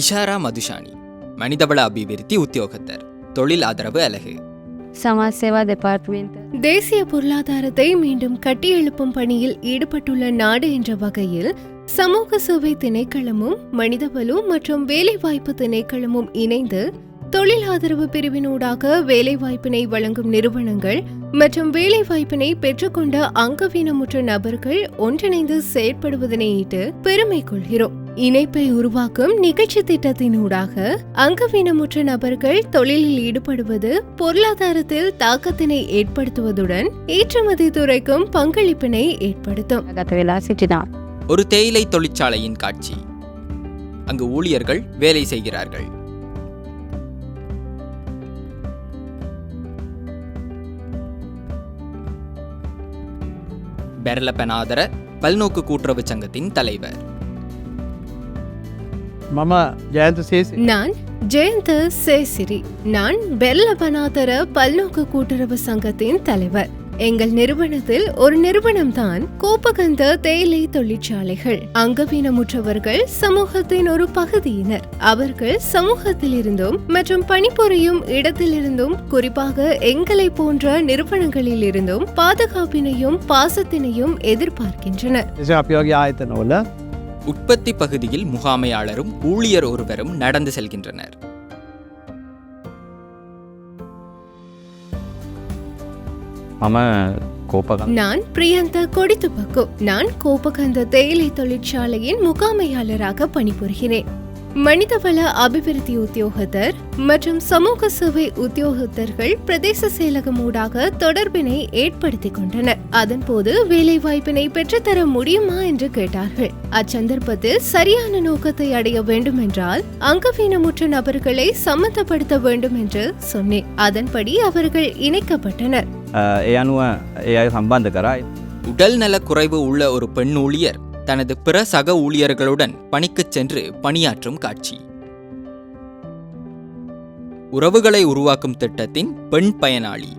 ಇಶಾರಾ மதுஷானி ಮನಿದಬಳ அபிவிருத்தி உத்தியோகத்தர் தொழில் ஆதரவு அலகு சமாஜ் சேவா டிபார்ட்மெண்ட் தேசிய பொருளாதாரத்தை மீண்டும் கட்டியெழுப்பும் பணியில் ஈடுபட்டுள்ள நாடு என்ற வகையில் சமூக சேவை திணைக்களமும் மனிதவலு மற்றும் வேலைவாய்ப்பு திணைக்களமும் இணைந்து தொழில் ஆதரவு பிரிவினூடாக வேலைவாய்ப்பினை வழங்கும் நிறுவனங்கள் மற்றும் வேலைவாய்ப்பினை பெற்றுக்கொண்ட அங்கவீனமுற்ற நபர்கள் ஒன்றிணைந்து செயற்படுவதனையிட்டு பெருமை கொள்கிறோம். இணைப்பை உருவாக்கும் நிகழ்ச்சி திட்டத்தினூடாக அங்கவீனமுற்ற நபர்கள் தொழிலில் ஈடுபடுவது பொருளாதாரத்தில் தாக்கத்தினை ஏற்படுத்துவதுடன் ஏற்றுமதி துறைக்கும் பங்களிப்பினை ஏற்படுத்தும். ஒரு தேயிலை தொழிற்சாலையின் காட்சி. அங்கு ஊழியர்கள் வேலை செய்கிறார்கள். பெர்லபெனாதர பல்நோக்கு கூட்டுறவு சங்கத்தின் தலைவர். මම ජයන්ත සේසි நான் ஜெயந்த சேசிரி நான் பெல்லபனாதர பல்நோக்கு கூட்டுறவு சங்கத்தின் தலைவர் எங்கள் நிறுவனத்தில் ஒரு நிறுவனம் தான் கோப்பகந்த தேயிலை தொழிற்சாலைகள் அங்கவீனமுற்றவர்கள் சமூகத்தின் ஒரு பகுதியினர் அவர்கள் சமூகத்திலிருந்தும் மற்றும் பணிபுரியும் இடத்திலிருந்தும் குறிப்பாக எங்களை போன்ற நிறுவனங்களிலிருந்தும் பாதுகாப்பினையும் பாசத்தினையும் எதிர்பார்க்கின்றனர் එස අපි වගේ ආයතනවල உற்பத்தி பகுதியில் முகாமையாளரும் ஊழியர் ஒருவரும் நடந்து செல்கின்றனர். நான் பிரியந்த கொடித்துப்பக்கு நான் கோபகந்த தேயிலை தொழிற்சாலையின் முகாமையாளராக பணிபுரிகிறேன். மனிதவள அபிவிருத்தி உத்தியோகத்தர் மற்றும் சமூக சேவை உத்தியோகத்தர்கள் பிரதேச செயலகம் ஊடாக தொடர்பினை ஏற்படுத்திக் கொண்டனர். அதன்போது வேலை வாய்ப்பினை பெற்றுத்தர முடியுமா என்று கேட்டார்கள். அச்சந்தர்ப்பத்தில் சரியான நோக்கத்தை அடைய வேண்டும் என்றால் அங்கவீனமுற்ற நபர்களை சம்மந்தப்படுத்த வேண்டும் என்று சொன்னேன். அதன்படி அவர்கள் இணைக்கப்பட்டனர். உடல் நலக்குறைவு உள்ள ஒரு பெண் ஊழியர் தனது பிற சக ஊழியர்களுடன் பணிக்குச் சென்று பணியாற்றும் காட்சி. உறவுகளை உருவாக்கும் திட்டத்தின் பெண் பயனாளி.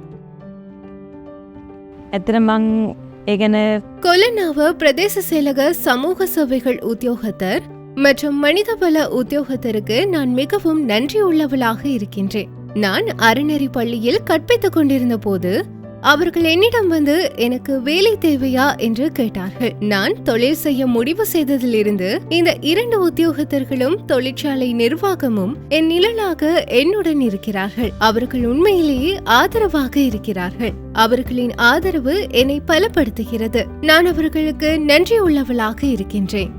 கொலனாவ பிரதேச செயலக சமூக சேவைகள் உத்தியோகத்தர் மற்றும் மனிதவள உத்தியோகத்தருக்கு நான் மிகவும் நன்றியுள்ளவளாக இருக்கின்றேன். நான் அறநெறி பள்ளியில் கற்பித்துக் கொண்டிருந்த போது அவர்கள் என்னிடம் வந்து எனக்கு வேலை தேவையா? என்று கேட்டார்கள். நான் தொழில் செய்ய முடிவு செய்ததிலிருந்து இந்த இரண்டு உத்தியோகத்தர்களும் தொழிற்சாலை நிர்வாகமும் என் நிழலாக என்னுடன் இருக்கிறார்கள். அவர்கள் உண்மையிலேயே ஆதரவாக இருக்கிறார்கள். அவர்களின் ஆதரவு என்னை பலப்படுத்துகிறது. நான் அவர்களுக்கு நன்றி உள்ளவளாக இருக்கின்றேன்.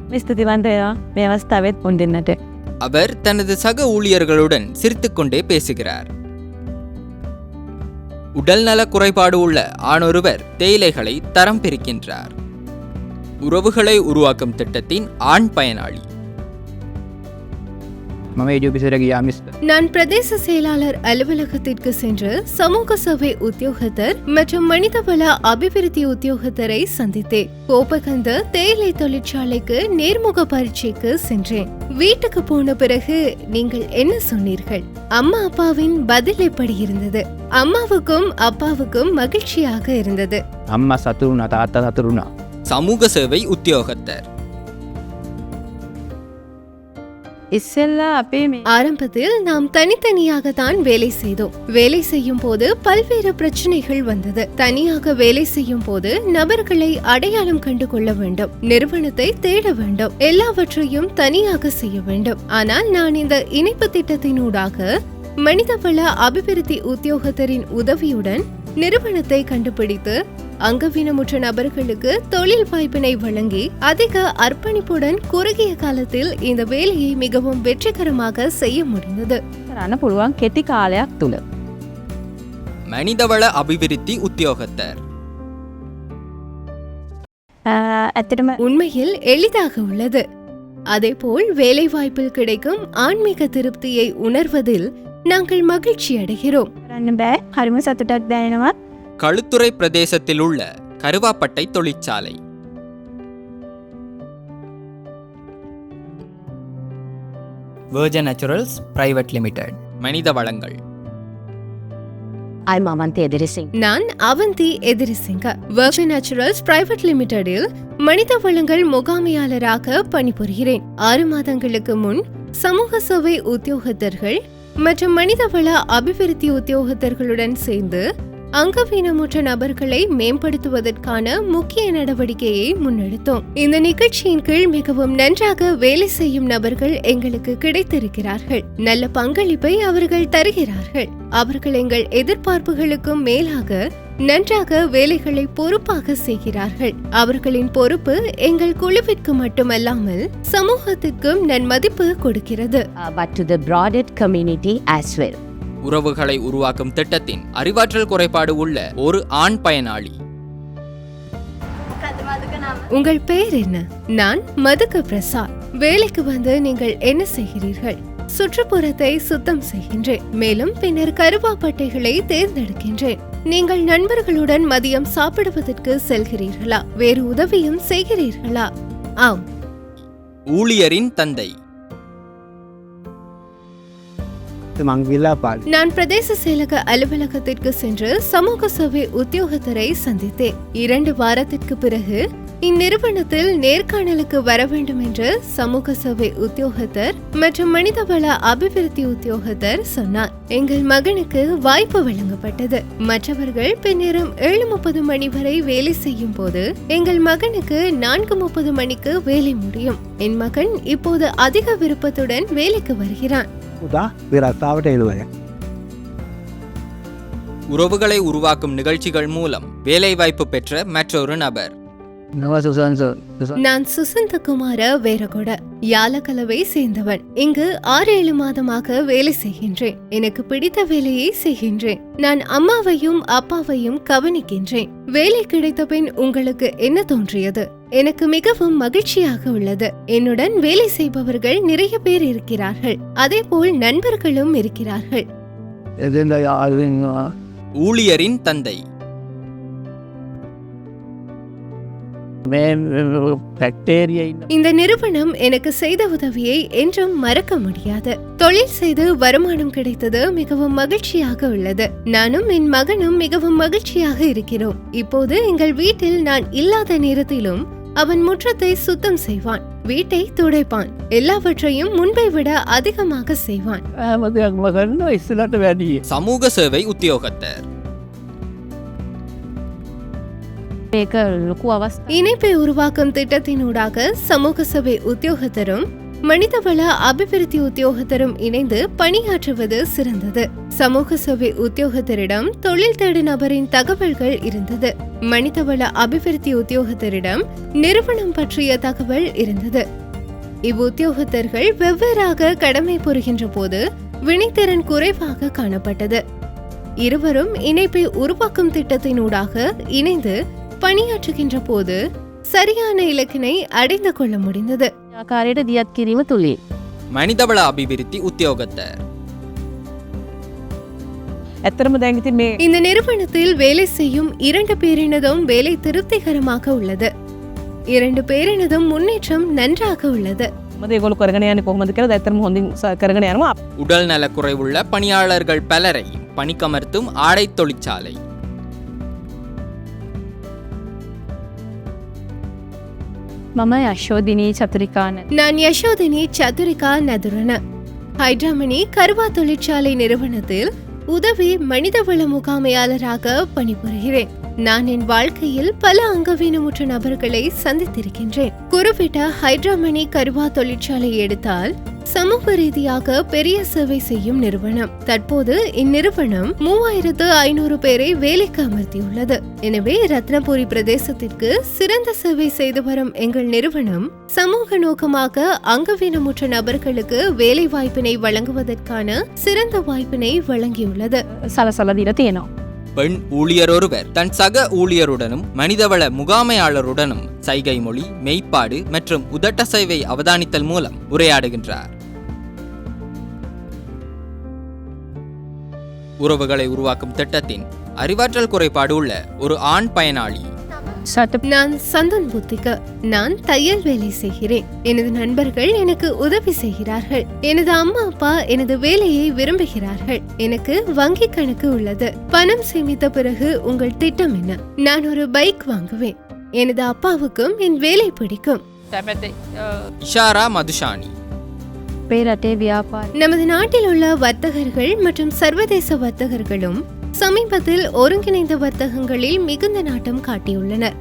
அவர் தனது சக ஊழியர்களுடன் சிரித்துக்கொண்டே பேசுகிறார். உடல்நல குறைபாடு உள்ள ஆணொருவர் தேயிலைகளை தரம் பிரிக்கின்றார். உறவுகளை உருவாக்கும் திட்டத்தின் ஆண் பயனாளி. நான் பிரதேச செயலாளர் அலுவலகத்திற்கு சென்று சமூக சபை உத்தியோகத்தர் மற்றும் மனிதவள அபிவிருத்தி உத்தியோகத்தரை சந்தித்தேன். கோபகந்த தேயிலை தொழிற்சாலைக்கு நேர்முக பரீட்சைக்கு சென்றேன். வீட்டுக்கு போன பிறகு நீங்கள் என்ன சொன்னீர்கள்? அம்மா அப்பாவின் பதில் எப்படி இருந்தது? அம்மாவுக்கும் அப்பாவுக்கும் மகிழ்ச்சியாக இருந்தது. அம்மா சத்ருனா தாத்தா சத்ருனா. சமூக சேவை உத்தியோகத்தர். இசெல்லாம் அப்பயுமே. ஆரம்பத்தில் நாம் தனித்தனியாக தான் வேலை செய்தோம். வேலை செய்யும் போது பல்வேறு பிரச்சனைகள் வந்தது. தனியாக வேலை செய்யும் போது நபர்களை அடையாளம் கண்டு கொள்ள வேண்டும். நிறுவனத்தை தேட வேண்டும். எல்லாவற்றையும் தனியாக செய்ய வேண்டும். ஆனால் நான் இந்த இணைப்பு திட்டத்தினூடாக மனிதவள அபிவிருத்தி உத்தியோகத்தரின் உதவியுடன் நிறுவனத்தை கண்டுபிடித்து அங்கவீனமுற்ற நபர்களுக்கு தொழில் வாய்ப்பினை வழங்கி அதிக அர்ப்பணிப்புடன் குறுகிய காலத்தில் இந்த வேலையை மிகவும் வெற்றிகரமாக செய்ய முடிந்தது කරන්න පුළුවන් කෙටි කාලයක් තුළ. மனிதவள அபிவிருத்தி உத்தியோகத்தர் ඇත්තටම உண்மையில் எளிதாக உள்ளது அதேபோல் வேலைவாய்ப்பில் கிடைக்கும் ஆன்மீக திருப்தியை உணர்வதில் நாங்கள் மகிழ்ச்சி அடைகிறோம் කරන්න බෑ හරිම සතුටක් දැනෙනවා களுத்துறை பிரதேசத்தில் உள்ள கருவாப்பட்டை தொழிற்சாலை. வேர்ஜன் நேச்சுரல்ஸ் பிரைவேட் லிமிடெட் மனித வளங்கள். I'm Avanti Edirising. நான் Avanti Edirisinghe Virgin naturals private லிமிடெடில் மனித வளங்கள் முகாமையாளராக பணிபுரிகிறேன். ஆறு மாதங்களுக்கு முன் சமூக சேவை உத்தியோகத்தர்கள் மற்றும் மனிதவள அபிவிருத்தி உத்தியோகத்தர்களுடன் சேர்ந்து அங்கவீனமுற்ற நபர்களை மேம்படுத்துவதற்கான முக்கிய நடவடிக்கையை முன்னெடுத்தோம். இந்த நிகழ்ச்சியின் கீழ் மிகவும் நன்றாக வேலை செய்யும் நபர்கள் எங்களுக்கு கிடைத்திருக்கிறார்கள். நல்ல பங்களிப்பை அவர்கள் தருகிறார்கள். அவர்கள் எங்கள் எதிர்பார்ப்புகளுக்கும் மேலாக நன்றாக வேலைகளை பொறுப்பாக செய்கிறார்கள். அவர்களின் பொறுப்பு எங்கள் குழுவிற்கு மட்டுமல்லாமல் சமூகத்திற்கும் நன்மதிப்பு கொடுக்கிறது. Uh, but to the broader community as well. உறவுகளை உருவாக்கும் திட்டத்தின் அறிவாற்றல் குறைபாடு உள்ள ஒரு ஆண் பயனாளி. உங்கள் பெயர் என்ன? நான் மதுக பிரசாத். வேலைக்கு வந்து நீங்கள் என்ன செய்கிறீர்கள்? சுற்றுப்புறத்தை சுத்தம் செய்கின்றேன். மேலும் பின்னர் கருவாப்பட்டைகளை தேர்ந்தெடுக்கின்றேன். நீங்கள் நண்பர்களுடன் மதியம் சாப்பிடுவதற்கு செல்கிறீர்களா? வேறு உதவியும் செய்கிறீர்களா? ஆம். ஊழியரின் தந்தை. நான் பிரதேச செயலக அலுவலகத்திற்கு சென்று சமூக சேவை உத்தியோகத்தரை சந்தித்தேன். இரண்டு வாரத்திற்கு பிறகு இந்நிறுவனத்தில் நேர்காணலுக்கு வர வேண்டும் என்று சமூக சேவை உத்தியோகத்தர் மற்றும் மனிதவள அபிவிருத்தி உத்தியோகத்தர் சொன்னார். எங்கள் மகனுக்கு வாய்ப்பு வழங்கப்பட்டது. மற்றவர்கள் பின்னரும் ஏழு முப்பது மணி வரை வேலை செய்யும் போது எங்கள் மகனுக்கு நான்கு முப்பது மணிக்கு வேலை முடியும். என் மகன் இப்போது அதிக விருப்பத்துடன் வேலைக்கு வருகிறான். தான் விராசாவட்ட எழுவரை உறவுகளை உருவாக்கும் நிகழ்ச்சிகள் மூலம் வேலைவாய்ப்பு பெற்ற மற்றொரு நபர் நான் சுசந்த குமார வேறகொட யாலக்கலவை சேர்ந்தவன். இங்கு ஆறு ஏழு மாதமாக வேலை செய்கின்றேன். எனக்கு பிடித்த வேலையை செய்கின்றேன். நான் அம்மாவையும் அப்பாவையும் கவனிக்கின்றேன். வேலை கிடைத்த பின் உங்களுக்கு என்ன தோன்றியது? எனக்கு மிகவும் மகிழ்ச்சியாக உள்ளது. என்னுடன் வேலை செய்பவர்கள் நிறைய பேர் இருக்கிறார்கள். அதே போல் நண்பர்களும் இருக்கிறார்கள். ஊழியரின் தந்தை. இந்த நிறுவனம் எனக்கு செய்த உதவியை என்றும் மறக்க முடியாது. தொழில் செய்து வருமானம் கிடைத்தது மிகவும் மகிழ்ச்சியாக உள்ளது. நானும் என் மகனும் மிகவும் மகிழ்ச்சியாக இருக்கிறோம். இப்போது எங்கள் வீட்டில் நான் இல்லாத நேரத்திலும் அவன் முற்றத்தை சுத்தம் செய்வான் வீட்டை துடைப்பான் எல்லாவற்றையும் முன்பை விட அதிகமாக செய்வான். சமூக சேவை உத்தியோகத்தர். இணைப்பை உருவாக்கும் திட்டத்தினூடாக சமூக சபை உத்தியோகத்தரும் மனிதவள அபிவிருத்தி உத்தியோகத்தரும் இணைந்து பணியாற்றுவது சிறந்தது. சமூக சபை உத்தியோகத்தரிடம் தொழில் தேடு நபரின் தகவல்கள் இருந்தது. மனிதவள அபிவிருத்தி உத்தியோகத்தரிடம் நிறுவனம் பற்றிய தகவல் இருந்தது. இவ்வுத்தியோகத்தர்கள் வெவ்வேறாக கடமை புரிகின்ற போது வினைத்திறன் குறைவாக காணப்பட்டது. இருவரும் இணைப்பை உருவாக்கும் திட்டத்தினூடாக இணைந்து பணியாற்றுகின்ற போது சரியான இலக்கினை அடைந்து கொள்ள முடிந்தது ආකාරයට දියත් කිරීම තුළින්. மனிதவள அபிவிருத்தி உத்தியோகத்தர் ඇත්තරම දැන්ගති මේ இந்த நிறுவனத்தில் வேலை செய்யும் இரண்டு பேரினதும் வேலை திருப்திகரமாக உள்ளது இரண்டு பேரினதும் முன்னேற்றம் நன்றாக உள்ளது මද ගොල කරගෙන යන කොහමද කර ඇතරම හොඳින් ස- කරගෙන යනවා உடல் நலக்குறைவுள்ள பணியாளர்கள் பலரை பணிக்கமர்த்தும் ஆடைத் தொழிற்சாலை ಮಮ ಯಶೋದಿನಿ ಚತುರಿಕಾನ್ நான் யசோதினி சதுரிகா நதுரன ஹைட்ராமணி கருவா தொழிற்சாலை நிறுவனத்தில் உதவி மனிதவள முகாமையாளராக பணிபுரிகிறேன். நான் என் வாழ்க்கையில் பல அங்கவீனமுற்ற நபர்களை சந்தித்திருக்கின்றேன். குறிப்பிட்ட ஹைட்ராமணி கருவா தொழிற்சாலை எடுத்தால் சமூக ரீதியாக பெரிய சேவை செய்யும் நிறுவனம். தற்போது இந்நிறுவனம் மூவாயிரத்து ஐநூறு பேரை வேலைக்கு அமர்த்தியுள்ளது. எனவே ரத்னபுரி பிரதேசத்திற்கு சிறந்த சேவை செய்து வரும் எங்கள் நிறுவனம் சமூக நோக்கமாக அங்கவீனமுற்ற நபர்களுக்கு வேலை வாய்ப்பினை வழங்குவதற்கான சிறந்த வாய்ப்பினை வழங்கியுள்ளது. சலசல தினத்தேனா பெண் ஊழியர் ஒருவர் தன் சக ஊழியருடனும் மனிதவள முகாமையாளருடனும் சைகை மொழி மெய்ப்பாடு மற்றும் உதட்டசைவை அவதானித்தல் மூலம் உரையாடுகின்றார். உறவுகளை உருவாக்கும் திட்டத்தின் அறிவாற்றல் குறைபாடு உள்ள ஒரு ஆண் பயனாளி சட்ட நான் சந்தன் புத்திக நான் தையல் வேலை செய்கிறேன். எனது நண்பர்கள் எனக்கு உதவி செய்கிறார்கள். எனது அம்மா அப்பா எனது வேலையை விரும்புகிறார்கள். எனக்கு வங்கி கணக்கு உள்ளது. பணம் சேமித்த பிறகு உங்கள் திட்டம் என்ன? நான் ஒரு பைக் வாங்குவேன். எனது அப்பாவுக்கும் என் வேலை பிடிக்கும். இஷாரா மதுஷானி பேராட்டே வியாபாரம் நமது நாட்டில் உள்ள வர்த்தகர்கள் மற்றும் சர்வதேச வர்த்தகர்களும் சமீபத்தில் ஒருங்கிணைந்த வர்த்தகங்களில் மிகுந்த நாட்டம் காட்டியுள்ளனர்.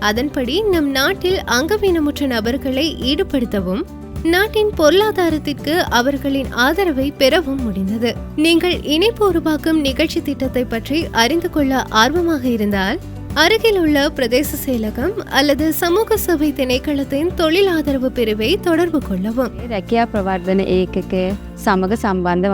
அதன்படி நம் நாட்டில் அங்கவீனமுற்ற நபர்களை ஈடுபடுத்தவும் நாட்டின் பொருளாதாரத்திற்கு அவர்களின் ஆதரவை பெறவும் முடிந்தது. நீங்கள் இணைப்பு உருவாக்கும் நிகழ்ச்சி திட்டத்தை பற்றி அறிந்து கொள்ள ஆர்வமாக இருந்தால் அருகில் உள்ள பிரதேச செயலகம் அல்லது சமூக சேவை திணைக்களத்தின் தொழில் ஆதரவு பிரிவை தொடர்பு கொள்ளவும். ரக்கியா பிரவார்த்தன ஏக்கக்கு சமக சம்பந்த